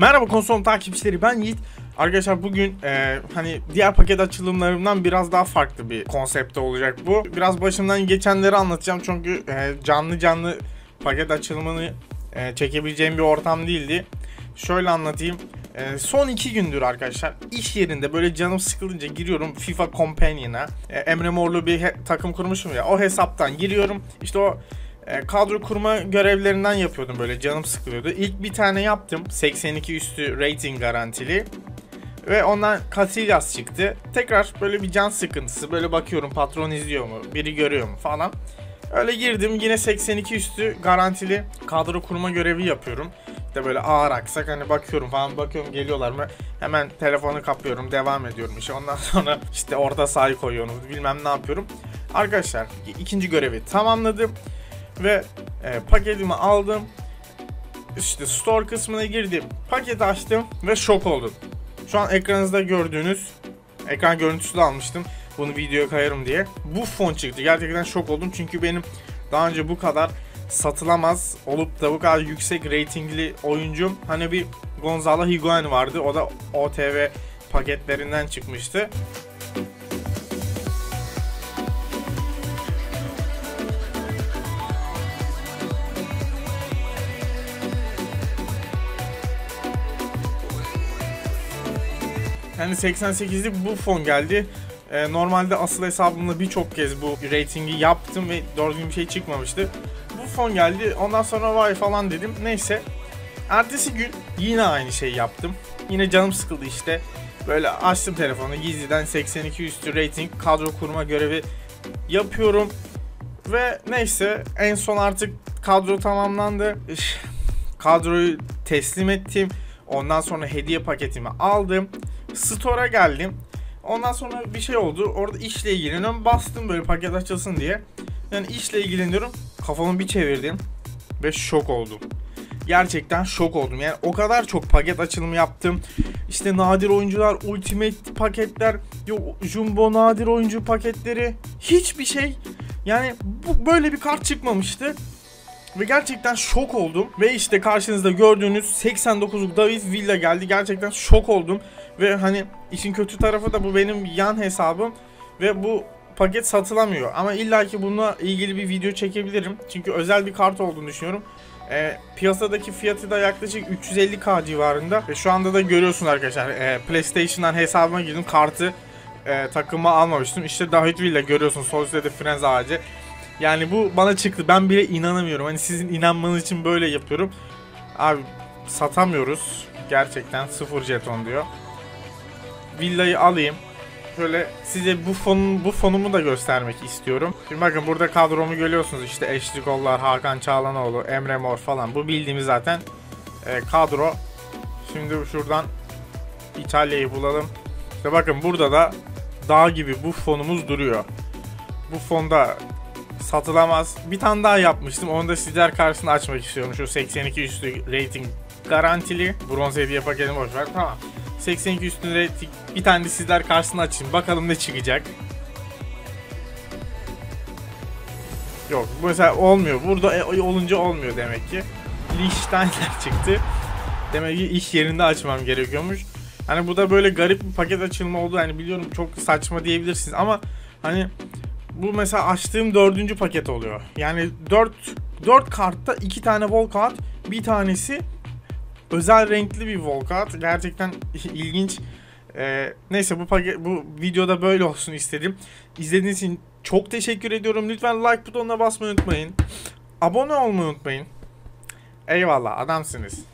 Merhaba konsol takipçileri ben Yiğit. Arkadaşlar bugün e, hani diğer paket açılımlarından biraz daha farklı bir konsepte olacak bu. Biraz başımdan geçenleri anlatacağım çünkü e, canlı canlı paket açılımını e, çekebileceğim bir ortam değildi. Şöyle anlatayım. E, son iki gündür arkadaşlar iş yerinde böyle canım sıkılınca giriyorum FIFA Companion'a. E, Emre Morlu bir takım kurmuşum ya o hesaptan giriyorum. İşte o e, kadro kurma görevlerinden yapıyordum böyle canım sıkılıyordu. İlk bir tane yaptım 82 üstü rating garantili. Ve ondan Casillas çıktı. Tekrar böyle bir can sıkıntısı. Böyle bakıyorum patron izliyor mu? Biri görüyor mu falan. Öyle girdim yine 82 üstü garantili kadro kurma görevi yapıyorum. İşte böyle ağır aksak hani bakıyorum falan bakıyorum geliyorlar mı hemen telefonu kapıyorum devam ediyorum işte ondan sonra işte orta sahayı koyuyorum bilmem ne yapıyorum. Arkadaşlar ikinci görevi tamamladım ve e, paketimi aldım. İşte store kısmına girdim. Paketi açtım ve şok oldum. Şu an ekranınızda gördüğünüz ekran görüntüsü de almıştım. Bunu videoya kayarım diye. Bu fon çıktı. Gerçekten şok oldum çünkü benim daha önce bu kadar satılamaz olup da bu kadar yüksek ratingli oyuncum hani bir Gonzalo Higuain vardı. O da OTV paketlerinden çıkmıştı. Yani 88'lik bu fon geldi. Ee, normalde asıl hesabımda birçok kez bu ratingi yaptım ve doğru bir şey çıkmamıştı. Bu fon geldi. Ondan sonra vay falan dedim. Neyse. Ertesi gün yine aynı şeyi yaptım. Yine canım sıkıldı işte. Böyle açtım telefonu gizliden 82 üstü rating kadro kurma görevi yapıyorum. Ve neyse en son artık kadro tamamlandı. Kadroyu teslim ettim. Ondan sonra hediye paketimi aldım. Store'a geldim. Ondan sonra bir şey oldu. Orada işle ilgileniyorum. Bastım böyle paket açılsın diye. Yani işle ilgileniyorum. Kafamı bir çevirdim. Ve şok oldum. Gerçekten şok oldum. Yani o kadar çok paket açılımı yaptım. İşte nadir oyuncular, ultimate paketler, yok jumbo nadir oyuncu paketleri. Hiçbir şey. Yani bu böyle bir kart çıkmamıştı. Ve gerçekten şok oldum. Ve işte karşınızda gördüğünüz 89'luk David Villa geldi. Gerçekten şok oldum. Ve hani işin kötü tarafı da bu benim yan hesabım. Ve bu paket satılamıyor. Ama illaki bununla ilgili bir video çekebilirim. Çünkü özel bir kart olduğunu düşünüyorum. E, piyasadaki fiyatı da yaklaşık 350k civarında. Ve şu anda da görüyorsun arkadaşlar. E, PlayStation'dan hesabıma girdim. Kartı e, takıma almamıştım. İşte David Villa görüyorsun. Sol üstte Frenz ağacı. Yani bu bana çıktı. Ben bile inanamıyorum. Hani sizin inanmanız için böyle yapıyorum. Abi satamıyoruz. Gerçekten sıfır jeton diyor. Villayı alayım. Şöyle size bu fonun bu fonumu da göstermek istiyorum. Şimdi bakın burada kadromu görüyorsunuz. İşte Eşli Kollar, Hakan Çağlanoğlu, Emre Mor falan. Bu bildiğimiz zaten e, kadro. Şimdi şuradan İtalya'yı bulalım. İşte bakın burada da dağ gibi bu fonumuz duruyor. Bu fonda satılamaz. Bir tane daha yapmıştım. Onu da sizler karşısında açmak istiyorum. Şu 82 üstü rating garantili. Bronz hediye paketini boş. Tamam. 82 üstünde rating. Bir tane de sizler karşısında açayım. Bakalım ne çıkacak. Yok bu mesela olmuyor. Burada e- olunca olmuyor demek ki. Liechtenstein çıktı. Demek ki iş yerinde açmam gerekiyormuş. Hani bu da böyle garip bir paket açılma oldu. Hani biliyorum çok saçma diyebilirsiniz ama hani bu mesela açtığım dördüncü paket oluyor. Yani 4 4 kartta iki tane Volkart, bir tanesi özel renkli bir Volkart. Gerçekten ilginç. Ee, neyse bu paket bu videoda böyle olsun istedim. İzlediğiniz için çok teşekkür ediyorum. Lütfen like butonuna basmayı unutmayın. Abone olmayı unutmayın. Eyvallah adamsınız.